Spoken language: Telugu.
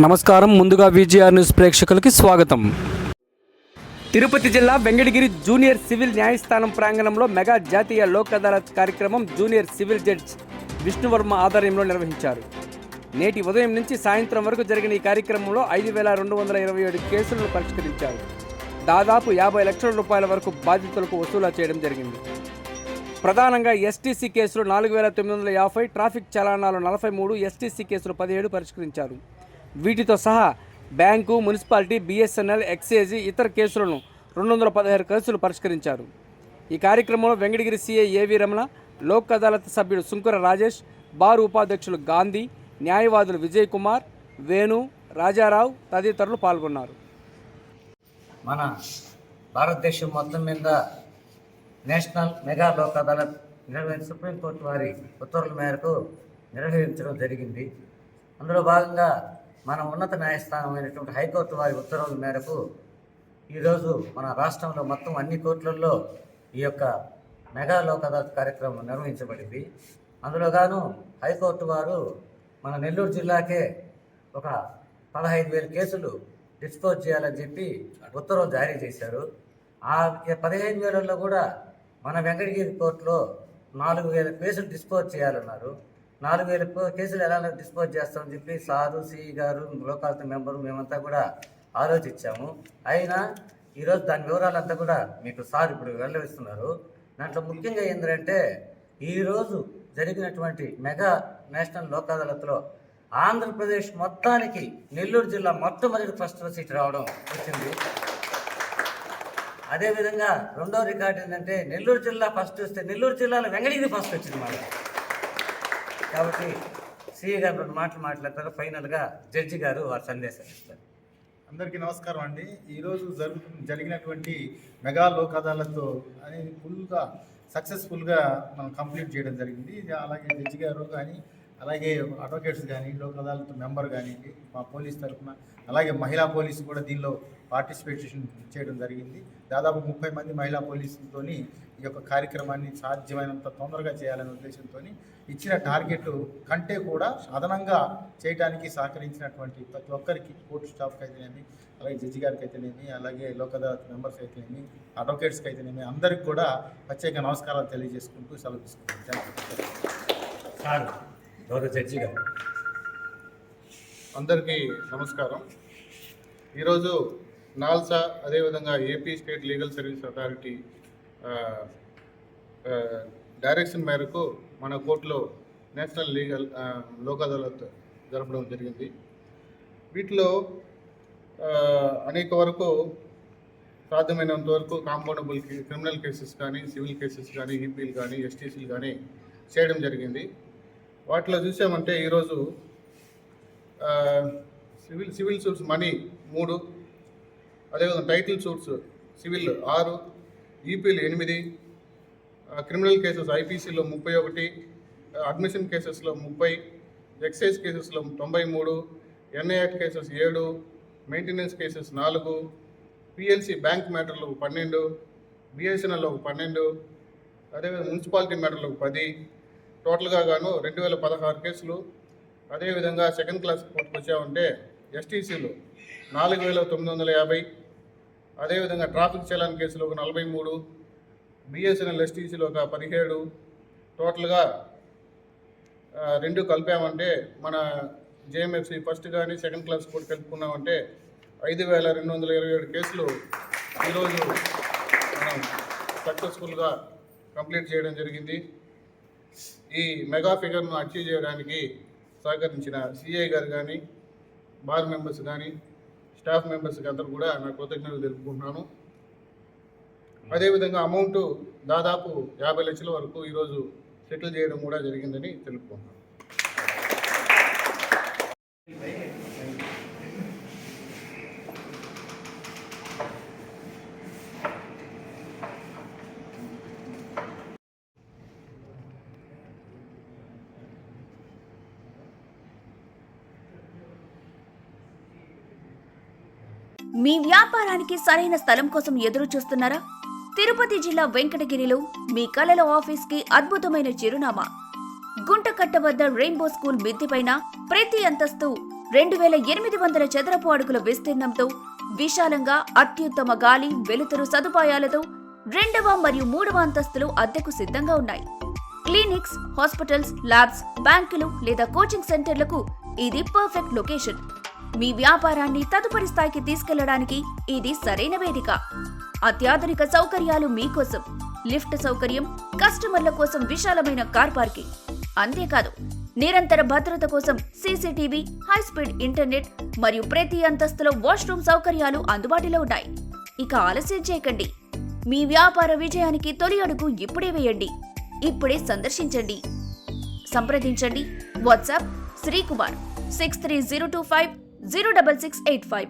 నమస్కారం. ముందుగా విజిఆర్ న్యూస్ ప్రేక్షకులకి స్వాగతం. తిరుపతి జిల్లా వెంకటగిరి జూనియర్ సివిల్ న్యాయస్థానం ప్రాంగణంలో మెగా జాతీయ లోక్ అదాలత్ కార్యక్రమం జూనియర్ సివిల్ జడ్జ్ విష్ణువర్మ ఆధ్వర్యంలో నిర్వహించారు. నేటి ఉదయం నుంచి సాయంత్రం వరకు జరిగిన ఈ కార్యక్రమంలో ఐదు వేల రెండు వందల ఇరవై ఏడు కేసులను పరిష్కరించారు. దాదాపు యాభై లక్షల రూపాయల వరకు బాధితులకు వసూలు చేయడం జరిగింది. ప్రధానంగా ఎస్టీసీ కేసులు నాలుగు వేల తొమ్మిది వందల యాభై ట్రాఫిక్ చలానాలు నలభై మూడు ఎస్టీసీ కేసులు పదిహేడు పరిష్కరించారు. వీటితో సహా బ్యాంకు మున్సిపాలిటీ బిఎస్ఎన్ఎల్ ఎక్సైజ్ ఇతర కేసులను రెండు వందల పదహారు కేసులు పరిష్కరించారు. ఈ కార్యక్రమంలో వెంకటగిరి సీఏ ఏవి రమణ లోక్ అదాలత్ సభ్యుడు సుంకుర రాజేష్ బార్ ఉపాధ్యక్షులు గాంధీ న్యాయవాదులు విజయ్ కుమార్ వేణు రాజారావు తదితరులు పాల్గొన్నారు. మన భారతదేశం మొత్తం మీద నేషనల్ మెగా లోక్ అదాలత్ నిర్వహించి సుప్రీంకోర్టు వారి ఉత్తర్వుల మేరకు నిర్వహించడం జరిగింది. అందులో భాగంగా మన ఉన్నత న్యాయస్థానమైనటువంటి హైకోర్టు వారి ఉత్తర్వుల మేరకు ఈరోజు మన రాష్ట్రంలో మొత్తం అన్ని కోర్టులలో ఈ యొక్క మెగా లోక్ అదాలత్ కార్యక్రమం నిర్వహించబడింది. అందులో గాను హైకోర్టు వారు మన నెల్లూరు జిల్లాకే ఒక పదహైదు వేల కేసులు డిస్పోజ్ చేయాలని చెప్పి ఉత్తర్వులు జారీ చేశారు. ఆ పదిహేను వేలలో కూడా మన వెంకటగిరి కోర్టులో నాలుగు వేల కేసులు డిస్పోజ్ చేయాలన్నారు. నాలుగు వేల కేసులు ఎలా డిస్పోజ్ చేస్తామని చెప్పి సారు సిఈ గారు లోకాలత మెంబరు మేమంతా కూడా ఆలోచించాము. అయినా ఈరోజు దాని వివరాలంతా కూడా మీకు సార్ ఇప్పుడు వెళ్ళవిస్తున్నారు దాంట్లో ముఖ్యంగా ఏంటంటే ఈరోజు జరిగినటువంటి మెగా నేషనల్ లోక్ అదాలత్లో ఆంధ్రప్రదేశ్ మొత్తానికి నెల్లూరు జిల్లా మొట్టమొదటి ఫస్ట్ సీట్ రావడం వచ్చింది. అదేవిధంగా రెండో రికార్డు ఏంటంటే నెల్లూరు జిల్లా ఫస్ట్ వస్తే నెల్లూరు జిల్లాలో వెంగళగిరి ఫస్ట్ వచ్చింది మాట కాబట్టి సిఏ గారు రెండు మాటలు మాట్లాడతారు. ఫైనల్గా జడ్జి గారు వారి సందేశం ఇస్తారు. అందరికీ నమస్కారం అండి. ఈరోజు జరుగు జరిగినటువంటి మెగా లోక్ అదాలత్ అనేది ఫుల్గా సక్సెస్ఫుల్గా మనం కంప్లీట్ చేయడం జరిగింది. ఇది అలాగే జడ్జి గారు కానీ అలాగే అడ్వకేట్స్ కానీ లోక్ అదాలత్ మెంబర్ కానీ మా పోలీస్ తరఫున అలాగే మహిళా పోలీసు కూడా దీనిలో పార్టిసిపేషన్ చేయడం జరిగింది. దాదాపు ముప్పై మంది మహిళా పోలీసులతోని ఈ యొక్క కార్యక్రమాన్ని సాధ్యమైనంత తొందరగా చేయాలనే ఉద్దేశంతో ఇచ్చిన టార్గెట్ కంటే కూడా అదనంగా చేయడానికి సహకరించినటువంటి ప్రతి ఒక్కరికి కోర్టు స్టాఫ్కి అయితేనేమి అలాగే జడ్జి గారికి అయితేనేమి అలాగే లోక్ అదాలత్ మెంబర్స్ అయితేనేమి అడ్వకేట్స్కి అయితేనేమి అందరికి కూడా ప్రత్యేక నమస్కారాలు తెలియజేసుకుంటూ సెలవు తీసుకుంటాను థ్యాంక్ యూ సార్ గౌరవ జడ్జి గారు? అందరికీ నమస్కారం. ఈరోజు నాల్సా అదేవిధంగా AP state legal service authority direction మేరకు మన కోర్టులో నేషనల్ లీగల్ లోక్ అదాలత్ జరపడం జరిగింది. వీటిలో అనేక వరకు సాధ్యమైనంత వరకు కాంపౌండబుల్ క్రిమినల్ కేసెస్ కానీ సివిల్ కేసెస్ కానీ ఈపీలు కానీ ఎస్టీసీలు కానీ చేయడం జరిగింది. వాటిలో చూసామంటే ఈరోజు సివిల్ సివిల్ సూట్స్ మనీ మూడు అదేవిధంగా టైటిల్ సూట్స్ సివిల్ ఆరు ఈపీలు ఎనిమిది క్రిమినల్ కేసెస్ ఐపీసీలో ముప్పై ఒకటి అడ్మిషన్ కేసెస్లో ముప్పై ఎక్సైజ్ కేసెస్లో తొంభై మూడు ఎన్ఐఆర్ కేసెస్ ఏడు మెయింటెనెన్స్ కేసెస్ నాలుగు పిఎల్సి బ్యాంక్ మ్యాటర్లు ఒక పన్నెండు బిఎస్ఎన్ఎల్ ఒక పన్నెండు అదేవిధంగా మున్సిపాలిటీ మ్యాటర్లు ఒక పది టోటల్గా గాను రెండు వేల పదహారు కేసులు. అదేవిధంగా సెకండ్ క్లాస్ కోర్టుకు వచ్చామంటే ఎస్టీసీలు నాలుగు వేల తొమ్మిది వందల యాభై. అదేవిధంగా ట్రాఫిక్ చలాన్ కేసులు ఒక నలభై మూడు. బిఎస్ఎన్ఎల్ ఎస్టీసీలు ఒక పదిహేడు. టోటల్గా రెండు కలిపామంటే మన జేఎంఎఫ్సి ఫస్ట్ కానీ సెకండ్ క్లాస్ కోర్టు కలుపుకున్నామంటే ఐదు వేల రెండు వందల ఇరవై ఏడు కేసులు ఈరోజు మనం సక్సెస్ఫుల్గా కంప్లీట్ చేయడం జరిగింది. ఈ మెగా ఫిగర్ను అచీవ్ చేయడానికి సహకరించిన సిఐ గారు కానీ బార్ మెంబర్స్ కానీ స్టాఫ్ మెంబర్స్కి అందరూ కూడా నా కృతజ్ఞతలు తెలుపుకుంటున్నాను. అదేవిధంగా అమౌంట్ దాదాపు యాభై లక్షల వరకు ఈరోజు సెటిల్ చేయడం కూడా జరిగిందని తెలుపుకుంటున్నాను. మీ వ్యాపారానికి సరైన స్థలం కోసం ఎదురు చూస్తున్నారా? తిరుపతి జిల్లా వెంకటగిరిలో మీ కలల ఆఫీస్కి అద్భుతమైన చిరునామా. గుంటకట్ట వద్ద రెయిన్బో స్కూల్ మిద్దిపైన ప్రతి అంతస్తు రెండు వేల ఎనిమిది వందల చదరపు అడుగుల విస్తీర్ణంతో విశాలంగా అత్యుత్తమ గాలి వెలుతురు సదుపాయాలతో రెండవ మరియు మూడవ అంతస్తులు అద్దెకు సిద్ధంగా ఉన్నాయి. క్లినిక్స్ హాస్పిటల్స్ ల్యాబ్స్ బ్యాంకులు లేదా కోచింగ్ సెంటర్లకు ఇది పర్ఫెక్ట్ లొకేషన్. మీ వ్యాపారాన్ని తదుపరి స్థాయికి తీసుకెళ్ళడానికి ఇది సరైన వేదిక. అత్యాధునిక సౌకర్యాలు మీకోసం. లిఫ్ట్ సౌకర్యం కస్టమర్ల కోసం విశాలమైన కార్ పార్కింగ్. అంతేకాదు నిరంతర భద్రత కోసం సీసీటీవీ హై స్పీడ్ ఇంటర్నెట్ మరియు ప్రతి అంతస్తులో వాష్రూమ్ సౌకర్యాలు అందుబాటులో ఉన్నాయి. ఇక ఆలస్యం చేయకండి. మీ వ్యాపార విజయానికి తొలి అడుగు ఇప్పుడే వేయండి. ఇప్పుడే సందర్శించండి. సంప్రదించండి. WhatsApp Srikumar six three zero two five zero double six eight five